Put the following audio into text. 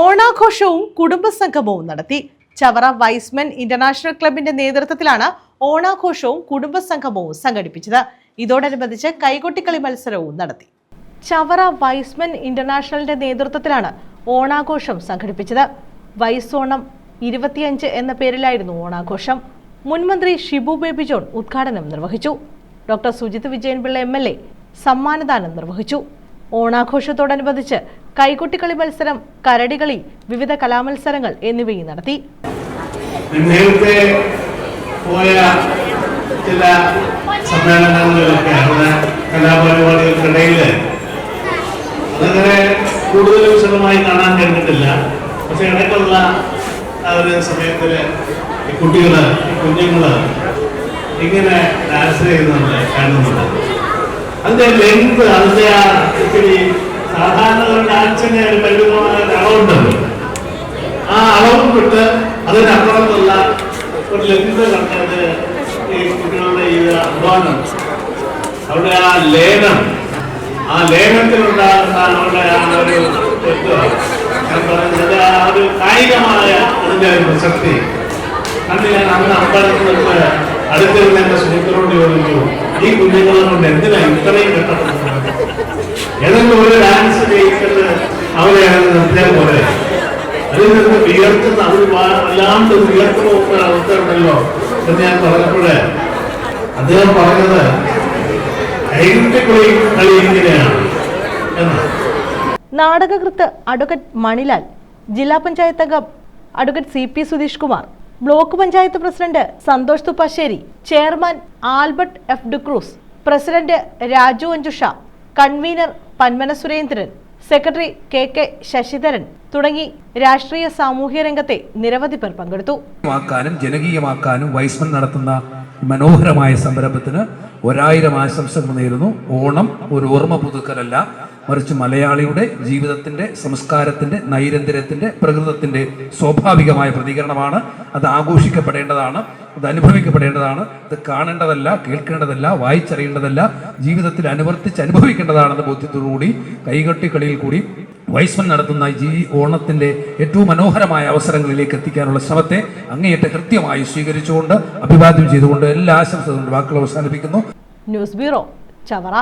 ഓണാഘോഷവും കുടുംബസംഗമവും നടത്തി. Chavara wise men international ക്ലബിന്റെ നേതൃത്വത്തിലാണ് ഓണാഘോഷവും കുടുംബസംഗമവും സംഘടിപ്പിച്ചത്. ഇതോടനുബന്ധിച്ച് കൈകൊട്ടിക്കളി മത്സരവും നടത്തി. ചവറ വൈസ്മെൻ ഇന്റർനാഷണലിന്റെ നേതൃത്വത്തിലാണ് ഓണാഘോഷം സംഘടിപ്പിച്ചത്. വൈസോണം ഇരുപത്തിയഞ്ച് എന്ന പേരിലായിരുന്നു ഓണാഘോഷം. മുൻമന്ത്രി ഷിബു ബേബി ജോൺ ഉദ്ഘാടനം നിർവഹിച്ചു. Doctor Sujith Vijayan Pillai M L A സമ്മാനദാനം നിർവഹിച്ചു. ഓണാഘോഷത്തോടനുബന്ധിച്ച് കൈകൊട്ടിക്കളി മത്സരം കരടികളി വിവിധ കലാമത്സരങ്ങൾ എന്നിവയും നടത്തി. നേരത്തെ പോയ ചില സമ്മേളനങ്ങളിലൊക്കെ കലാപരിപാടികൾക്കിടയിൽ അതങ്ങനെ കൂടുതൽ വിശദമായി കാണാൻ കഴിഞ്ഞിട്ടില്ല. പക്ഷെ ഇടയ്ക്കുള്ള ആ ഒരു സമയത്തിൽ ഈ കുട്ടികൾ ഈ ഇങ്ങനെ ഡാൻസ് ചെയ്യുന്നുണ്ട് കാണുന്നുണ്ട്. അതിന്റെ ലെങ്ത് അതിന്റെ ആ ഇത്തിരി സാധാരണ ഒരു അളവുണ്ടല്ലോ. ആ അളവും വിട്ട് അതിനപ്പുറത്തുള്ള ഒരു ലഭ്യത കണ്ടത് ഈ കുട്ടികളുടെ ഈ അധ്വാനം. അവരുടെ ആ ലേനം ആ ലേനത്തിലുണ്ടാകുന്ന അവരുടെ ആ ഒരു ഞാൻ പറഞ്ഞത് ആ ഒരു കായികമായ അതിന്റെ ഒരു പ്രസക്തി. അന്ന് ഞാൻ അന്ന് അമ്പലത്തിൽ അടുത്തിരുന്ന എന്റെ ചോദിച്ചു ഈ കുഞ്ഞുങ്ങളെ കൊണ്ട് എന്തിനാ ഇത്രയും കഷ്ടപ്പെടുന്നത് ഏതെങ്കിലും ഒരു ഡാൻസ് ചെയ്യിച്ചിട്ട് അവരെ നിർത്തിയാൽ പോലെ അതിൽ നിന്ന് വിയർത്തുന്ന അവർ വല്ലാണ്ട് വിയർത്തു പോകുന്ന അവസ്ഥയുണ്ടല്ലോ എന്ന് ഞാൻ പറഞ്ഞപ്പോഴേ അദ്ദേഹം പറഞ്ഞത് കൈകുട്ടിക്കളി കളി ഇങ്ങനെയാണ് എന്നാണ് നാടകകൃത്ത് അഡ്വക്കറ്റ് മണിലാൽ ജില്ലാ പഞ്ചായത്ത് അംഗം advocate C P Sudheesh Kumar block panchayat president Santhosh Thuppassery chairman Albert F. D'Cruz president Raju Anjusha convener Panmana Surendran secretary K K Sasidharan തുടങ്ങി രാഷ്ട്രീയ സാമൂഹ്യ രംഗത്തെ നിരവധി പേർ പങ്കെടുത്തു. ജനകീയമാക്കാനും വൈസ്മൻ നടത്തുന്ന മനോഹരമായ സംരംഭത്തിന് ഒരായിരം ആശംസകൾ നേരുന്നു. ഓണം ഒരു ഓർമ്മ പുതുക്കലല്ല. മറിച്ച് മലയാളിയുടെ ജീവിതത്തിന്റെ സംസ്കാരത്തിന്റെ നൈരന്തര്യത്തിന്റെ പ്രകൃതത്തിന്റെ സ്വാഭാവികമായ പ്രതികരണമാണ്. അത് ആഘോഷിക്കപ്പെടേണ്ടതാണ് അത് അനുഭവിക്കപ്പെടേണ്ടതാണ്. അത് കാണേണ്ടതല്ല കേൾക്കേണ്ടതല്ല വായിച്ചറിയേണ്ടതല്ല ജീവിതത്തിൽ അനുവർത്തിച്ച് അനുഭവിക്കേണ്ടതാണെന്ന ബോധ്യത്തോടുകൂടി കൈകൊട്ടി കളിയിൽ കൂടി വൈസ്മൻ നടത്തുന്ന ഈ ഓണത്തിന്റെ ഏറ്റവും മനോഹരമായ അവസരങ്ങളിലേക്ക് എത്തിക്കാനുള്ള ശ്രമത്തെ അങ്ങേയറ്റ കൃത്യമായി സ്വീകരിച്ചുകൊണ്ട് അഭിവാദ്യം ചെയ്തുകൊണ്ട് എല്ലാ ആശംസകളും വാക്കുകൾ അവസാനിപ്പിക്കുന്നു. News bureau Chavara.